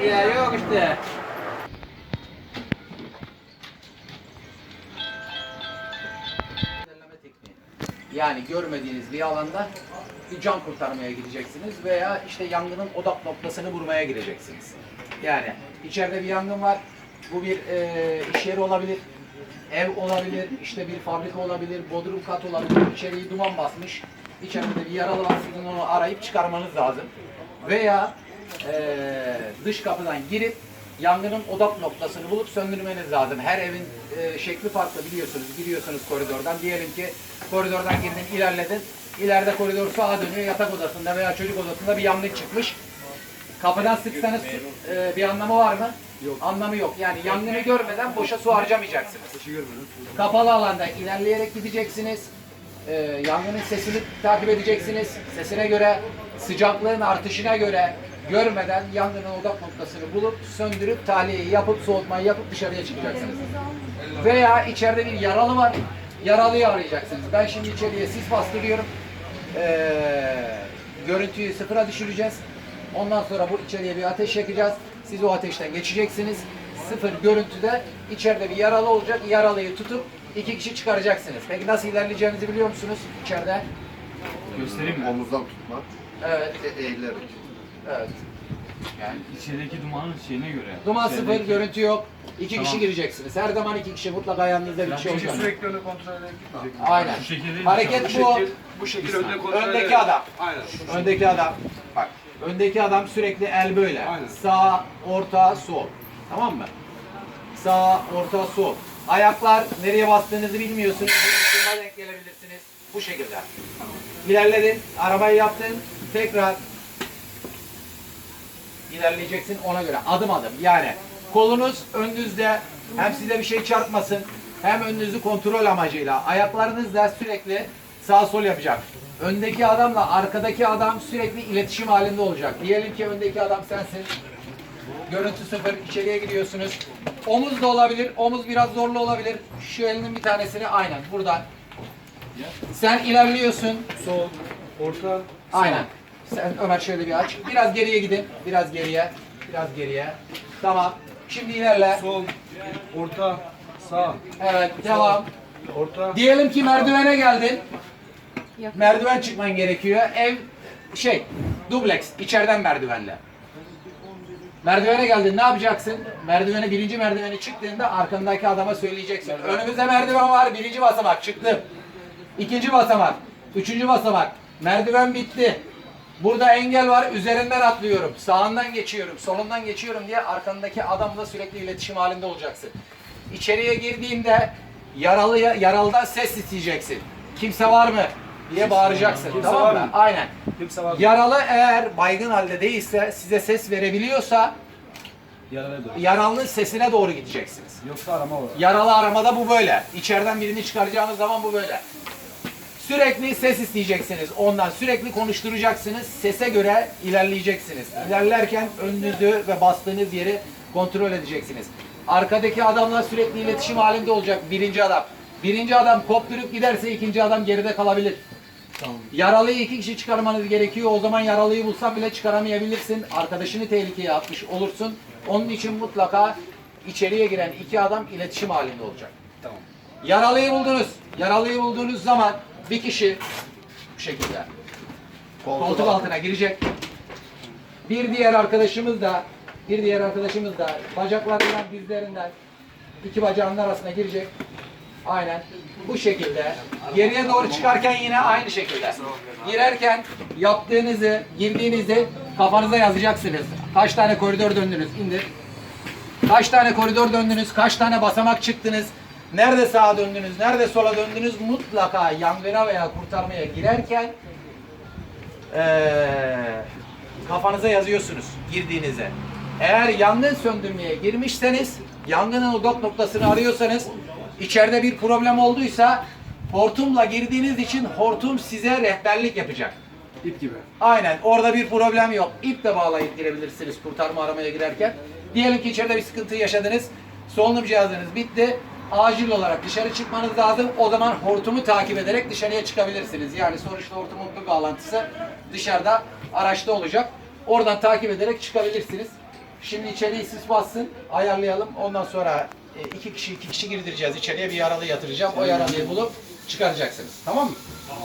ya yok işte. Yani görmediğiniz bir alanda bir can kurtarmaya gideceksiniz veya işte yangının odak noktasını vurmaya gideceksiniz. Yani içeride bir yangın var. Bu bir e, iş yeri olabilir, ev olabilir, işte bir fabrika olabilir, bodrum kat olabilir. İçeriği duman basmış. İçeride de bir yaralı var. Sizin onu arayıp çıkarmanız lazım. Veya e, dış kapıdan girip yangının odak noktasını bulup söndürmeniz lazım. Her evin e, şekli farklı biliyorsunuz. Giriyorsunuz koridordan. Diyelim ki koridordan girdin, ilerledin. İleride koridor sağa dönüyor. Yatak odasında veya çocuk odasında bir yangın çıkmış. Kapıdan sıksanız e, bir anlamı var mı? Yok. Anlamı yok. Yani yangını görmeden boşa su harcamayacaksınız. Kapalı alanda ilerleyerek gideceksiniz. E, yangının sesini takip edeceksiniz. Sesine göre, sıcaklığın artışına göre görmeden yangının odak noktasını bulup söndürüp tahliyeyi yapıp soğutmayı yapıp dışarıya çıkacaksınız. Veya içeride bir yaralı var. Yaralıyı arayacaksınız. Ben şimdi içeriye sis bastırıyorum. Ee, görüntüyü sıfıra düşüreceğiz. Ondan sonra bu içeriye bir ateş yakacağız. Siz o ateşten geçeceksiniz. Sıfır görüntüde içeride bir yaralı olacak. Yaralıyı tutup iki kişi çıkaracaksınız. Peki nasıl ilerleyeceğinizi biliyor musunuz içeride? Göstereyim mi? Omuzdan tutma, Evet. e eğilerek. Evet. Yani İçerideki dumanın şeyine göre. duman sıfır, İçerideki- görüntü yok. İki Tamam. kişi gireceksiniz. Her zaman iki kişi mutlaka yanınızda bir kişi olacak. Sürekli öyle kontrol ederek gitmeyecek. Aynen. Şu şekilde değil mi? Hareket Bu bu. şekil, bu şekil önde kontrol Öndeki adam. Aynen. Öndeki adam. Bak. Öndeki adam sürekli el böyle. Aynen. Sağ, orta, sol. Tamam mı? Sağ, orta, sol. Ayaklar nereye bastığınızı bilmiyorsunuz. Üstüne denk gelebilirsiniz. Bu şekilde. İlerledin. Arabayı yaptın. Tekrar ilerleyeceksin ona göre. Adım adım. Yani kolunuz önünüzde hem size bir şey çarpmasın hem önünüzü kontrol amacıyla. Ayaklarınız da sürekli sağ sol yapacak. Öndeki adamla arkadaki adam sürekli iletişim halinde olacak. Diyelim ki öndeki adam sensin. Görüntü sıfır, içeriye gidiyorsunuz. Omuz da olabilir, omuz biraz zorlu olabilir. Şu elinin bir tanesini aynen buradan. Sen ilerliyorsun. Sol, orta, Aynen. Sen Ömer şöyle bir aç. Biraz geriye gidin. Biraz geriye. Biraz geriye. Tamam. Şimdi ilerle. sol, orta, sağ, Evet, devam. orta. Diyelim ki merdivene geldin. Merdiven çıkman gerekiyor. Ev şey, dubleks, içeriden merdivenle. Merdivene geldin, ne yapacaksın? Merdivene, birinci merdivene çıktığında arkandaki adama söyleyeceksin. Önümüzde merdiven var, birinci basamak, çıktım. İkinci basamak, üçüncü basamak, merdiven bitti. Burada engel var, üzerinden atlıyorum, sağından geçiyorum, solundan geçiyorum diye arkandaki adamla sürekli iletişim halinde olacaksın. İçeriye girdiğinde yaralı yaralıdan ses isteyeceksin. Kimse var mı? diye bağıracaksın. Kimse tamam mı? Aynen. Kimse var mı? Yaralı eğer baygın halde değilse, size ses verebiliyorsa yaralının sesine doğru gideceksiniz. Yoksa arama var. Yaralı aramada bu böyle. İçeriden birini çıkaracağınız zaman bu böyle. Sürekli ses isteyeceksiniz ondan. Sürekli konuşturacaksınız. Sese göre ilerleyeceksiniz. İlerlerken önünüzü ve bastığınız yeri kontrol edeceksiniz. Arkadaki adamla sürekli iletişim halinde olacak birinci adam. Birinci adam kopturup giderse ikinci adam geride kalabilir. Yaralıyı iki kişi çıkarmanız gerekiyor. O zaman yaralıyı bulsan bile çıkaramayabilirsin. Arkadaşını tehlikeye atmış olursun. Onun için mutlaka içeriye giren iki adam iletişim halinde olacak. Tamam. Yaralıyı buldunuz. Yaralıyı bulduğunuz zaman bir kişi bu şekilde koltuk altına girecek. Bir diğer arkadaşımız da bir diğer arkadaşımız da bacaklarından dizlerinden iki bacağının arasına girecek. Aynen bu şekilde. Geriye doğru çıkarken yine aynı şekilde. Girerken yaptığınızı, girdiğinizi kafanıza yazacaksınız. Kaç tane koridor döndünüz? İndir. Kaç tane koridor döndünüz? Kaç tane basamak çıktınız? Nerede sağa döndünüz? Nerede sola döndünüz? Mutlaka yangına veya kurtarmaya girerken eee, kafanıza yazıyorsunuz girdiğinize. Eğer yangın söndürmeye girmişseniz, yangının odak noktasını arıyorsanız, içeride bir problem olduysa hortumla girdiğiniz için hortum size rehberlik yapacak. İp gibi. Aynen. Orada bir problem yok. İp de bağlayıp girebilirsiniz kurtarma aramaya girerken. Diyelim ki içeride bir sıkıntı yaşadınız. Solunum cihazınız bitti. Acil olarak dışarı çıkmanız lazım. O zaman hortumu takip ederek dışarıya çıkabilirsiniz. Yani sonuçta hortumun bir bağlantısı dışarıda araçta olacak. Oradan takip ederek çıkabilirsiniz. Şimdi içeriği sis bassın, ayarlayalım. Ondan sonra e, iki kişi iki kişi girdireceğiz içeriye bir yaralı yatıracağım. O yaralıyı bulup çıkaracaksınız. Tamam mı?